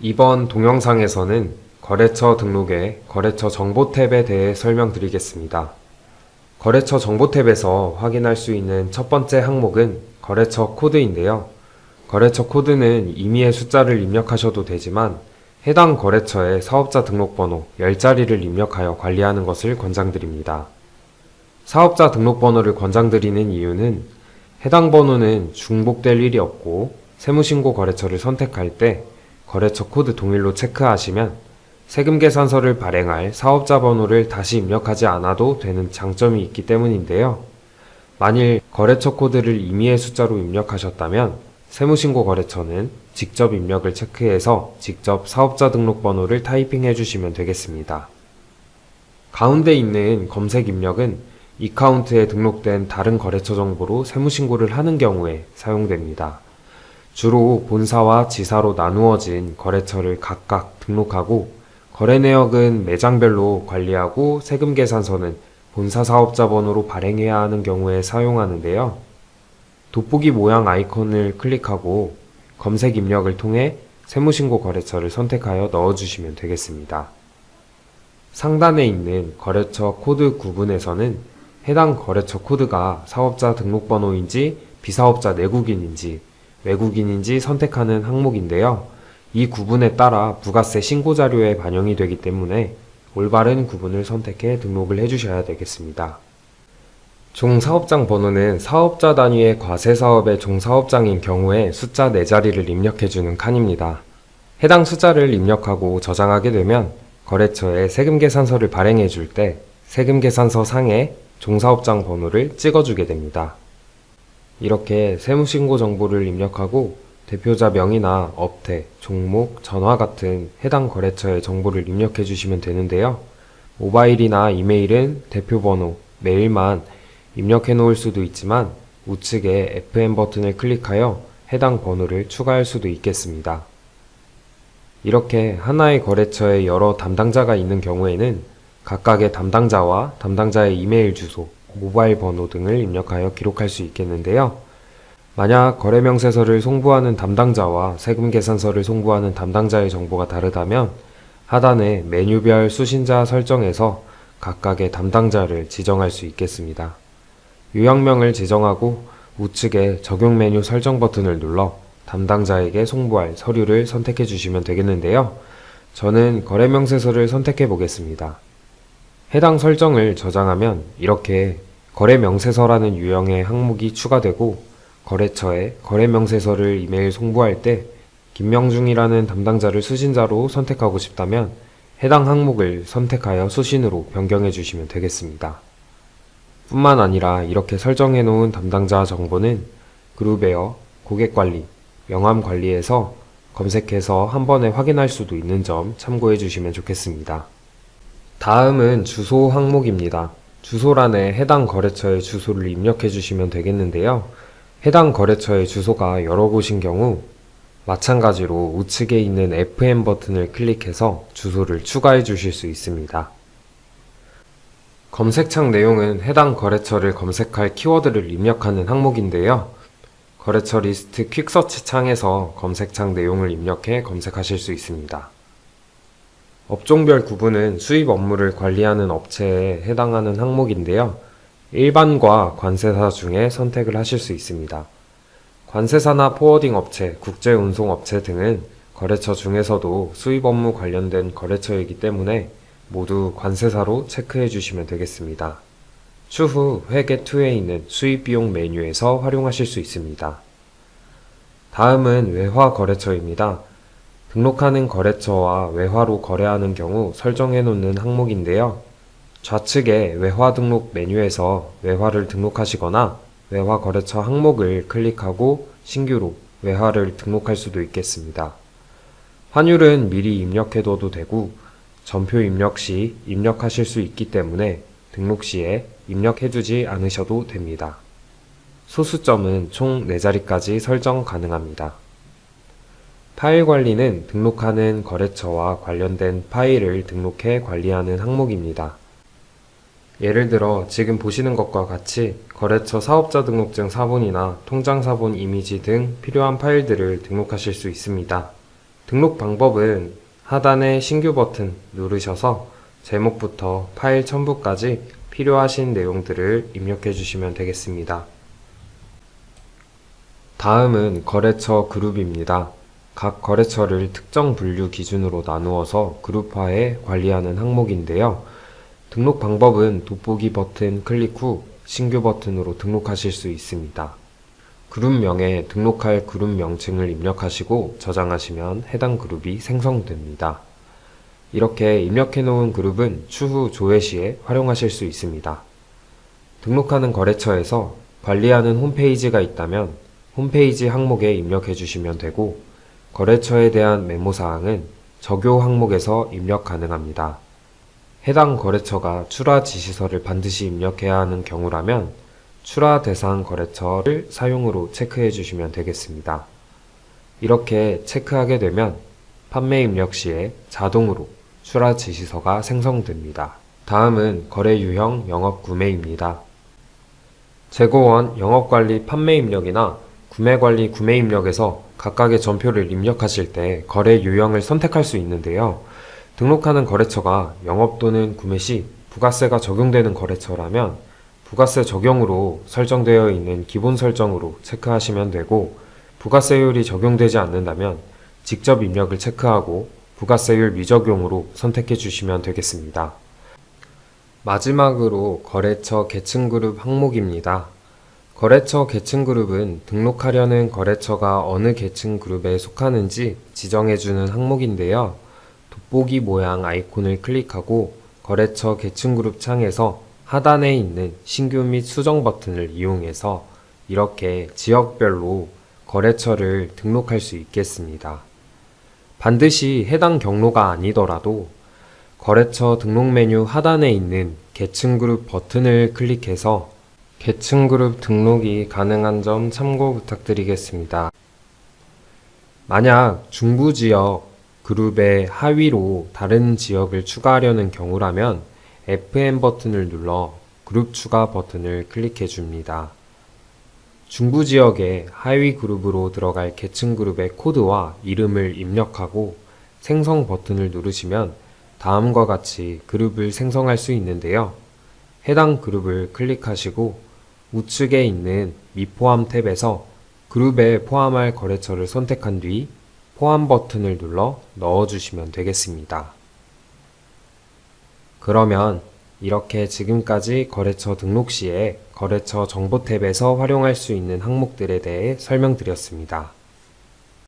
이번 동영상에서는 거래처 등록의 거래처 정보 탭에 대해 설명드리겠습니다. 거래처 정보 탭에서 확인할 수 있는 첫 번째 항목은 거래처 코드인데요. 거래처 코드는 임의의 숫자를 입력하셔도 되지만 해당 거래처의 사업자 등록번호 10자리를 입력하여 관리하는 것을 권장드립니다. 사업자 등록번호를 권장드리는 이유는 해당 번호는 중복될 일이 없고 세무신고 거래처를 선택할 때 거래처 코드 동일로 체크하시면 세금 계산서를 발행할 사업자 번호를 다시 입력하지 않아도 되는 장점이 있기 때문인데요. 만일 거래처 코드를 임의의 숫자로 입력하셨다면 세무신고 거래처는 직접 입력을 체크해서 직접 사업자 등록번호를 타이핑해 주시면 되겠습니다. 가운데 있는 검색 입력은 이카운트에 등록된 다른 거래처 정보로 세무신고를 하는 경우에 사용됩니다. 주로 본사와 지사로 나누어진 거래처를 각각 등록하고 거래 내역은 매장별로 관리하고 세금 계산서는 본사 사업자 번호로 발행해야 하는 경우에 사용하는데요. 돋보기 모양 아이콘을 클릭하고 검색 입력을 통해 세무신고 거래처를 선택하여 넣어주시면 되겠습니다. 상단에 있는 거래처 코드 구분에서는 해당 거래처 코드가 사업자 등록번호인지 비사업자 내국인인지 외국인인지 선택하는 항목인데요. 이 구분에 따라 부가세 신고 자료에 반영이 되기 때문에 올바른 구분을 선택해 등록을 해주셔야 되겠습니다. 종사업장 번호는 사업자 단위의 과세 사업의 종사업장인 경우에 숫자 4자리를 입력해주는 칸입니다. 해당 숫자를 입력하고 저장하게 되면 거래처에 세금 계산서를 발행해 줄 때 세금 계산서 상에 종사업장 번호를 찍어주게 됩니다. 이렇게 세무신고 정보를 입력하고 대표자 명의나 업태, 종목, 전화 같은 해당 거래처의 정보를 입력해 주시면 되는데요. 모바일이나 이메일은 대표 번호, 메일만 입력해 놓을 수도 있지만 우측에 FM 버튼을 클릭하여 해당 번호를 추가할 수도 있겠습니다. 이렇게 하나의 거래처에 여러 담당자가 있는 경우에는 각각의 담당자와 담당자의 이메일 주소, 모바일 번호 등을 입력하여 기록할 수 있겠는데요. 만약 거래 명세서를 송부하는 담당자와 세금 계산서를 송부하는 담당자의 정보가 다르다면 하단의 메뉴별 수신자 설정에서 각각의 담당자를 지정할 수 있겠습니다. 요약명을 지정하고 우측에 적용 메뉴 설정 버튼을 눌러 담당자에게 송부할 서류를 선택해 주시면 되겠는데요. 저는 거래 명세서를 선택해 보겠습니다. 해당 설정을 저장하면 이렇게 거래 명세서라는 유형의 항목이 추가되고 거래처에 거래 명세서를 이메일 송부할 때 김명중이라는 담당자를 수신자로 선택하고 싶다면 해당 항목을 선택하여 수신으로 변경해 주시면 되겠습니다. 뿐만 아니라 이렇게 설정해 놓은 담당자 정보는 그룹웨어, 고객관리, 명함관리에서 검색해서 한 번에 확인할 수도 있는 점 참고해 주시면 좋겠습니다. 다음은 주소 항목입니다. 주소란에 해당 거래처의 주소를 입력해 주시면 되겠는데요. 해당 거래처의 주소가 여러 곳인 경우 마찬가지로 우측에 있는 FM 버튼을 클릭해서 주소를 추가해 주실 수 있습니다. 검색창 내용은 해당 거래처를 검색할 키워드를 입력하는 항목인데요. 거래처 리스트 퀵서치 창에서 검색창 내용을 입력해 검색하실 수 있습니다. 업종별 구분은 수입 업무를 관리하는 업체에 해당하는 항목인데요. 일반과 관세사 중에 선택을 하실 수 있습니다. 관세사나 포워딩 업체, 국제 운송 업체 등은 거래처 중에서도 수입 업무 관련된 거래처이기 때문에 모두 관세사로 체크해 주시면 되겠습니다. 추후 회계 2에 있는 수입 비용 메뉴에서 활용하실 수 있습니다. 다음은 외화 거래처입니다. 등록하는 거래처와 외화로 거래하는 경우 설정해 놓는 항목인데요. 좌측에 외화 등록 메뉴에서 외화를 등록하시거나 외화 거래처 항목을 클릭하고 신규로 외화를 등록할 수도 있겠습니다. 환율은 미리 입력해 둬도 되고 전표 입력 시 입력하실 수 있기 때문에 등록 시에 입력해두지 않으셔도 됩니다. 소수점은 총 4자리까지 설정 가능합니다. 파일 관리는 등록하는 거래처와 관련된 파일을 등록해 관리하는 항목입니다. 예를 들어 지금 보시는 것과 같이 거래처 사업자 등록증 사본이나 통장 사본 이미지 등 필요한 파일들을 등록하실 수 있습니다. 등록 방법은 하단의 신규 버튼 누르셔서 제목부터 파일 첨부까지 필요하신 내용들을 입력해 주시면 되겠습니다. 다음은 거래처 그룹입니다. 각 거래처를 특정 분류 기준으로 나누어서 그룹화해 관리하는 항목인데요. 등록 방법은 돋보기 버튼 클릭 후 신규 버튼으로 등록하실 수 있습니다. 그룹명에 등록할 그룹 명칭을 입력하시고 저장하시면 해당 그룹이 생성됩니다. 이렇게 입력해 놓은 그룹은 추후 조회 시에 활용하실 수 있습니다. 등록하는 거래처에서 관리하는 홈페이지가 있다면 홈페이지 항목에 입력해 주시면 되고 거래처에 대한 메모사항은 적요 항목에서 입력 가능합니다. 해당 거래처가 출하 지시서를 반드시 입력해야 하는 경우라면 출하 대상 거래처를 사용으로 체크해 주시면 되겠습니다. 이렇게 체크하게 되면 판매 입력 시에 자동으로 출하 지시서가 생성됩니다. 다음은 거래 유형 영업 구매입니다. 재고원 영업관리 판매 입력이나 구매관리 구매 입력에서 각각의 전표를 입력하실 때 거래 유형을 선택할 수 있는데요. 등록하는 거래처가 영업 또는 구매 시 부가세가 적용되는 거래처라면 부가세 적용으로 설정되어 있는 기본 설정으로 체크하시면 되고 부가세율이 적용되지 않는다면 직접 입력을 체크하고 부가세율 미적용으로 선택해 주시면 되겠습니다. 마지막으로 거래처 계층 그룹 항목입니다. 거래처 계층 그룹은 등록하려는 거래처가 어느 계층 그룹에 속하는지 지정해주는 항목인데요. 돋보기 모양 아이콘을 클릭하고 거래처 계층 그룹 창에서 하단에 있는 신규 및 수정 버튼을 이용해서 이렇게 지역별로 거래처를 등록할 수 있겠습니다. 반드시 해당 경로가 아니더라도 거래처 등록 메뉴 하단에 있는 계층 그룹 버튼을 클릭해서 계층 그룹 등록이 가능한 점 참고 부탁드리겠습니다. 만약 중부 지역 그룹의 하위로 다른 지역을 추가하려는 경우라면 FM 버튼을 눌러 그룹 추가 버튼을 클릭해 줍니다. 중부 지역의 하위 그룹으로 들어갈 계층 그룹의 코드와 이름을 입력하고 생성 버튼을 누르시면 다음과 같이 그룹을 생성할 수 있는데요. 해당 그룹을 클릭하시고 우측에 있는 미포함 탭에서 그룹에 포함할 거래처를 선택한 뒤 포함 버튼을 눌러 넣어주시면 되겠습니다. 그러면 이렇게 지금까지 거래처 등록 시에 거래처 정보 탭에서 활용할 수 있는 항목들에 대해 설명드렸습니다.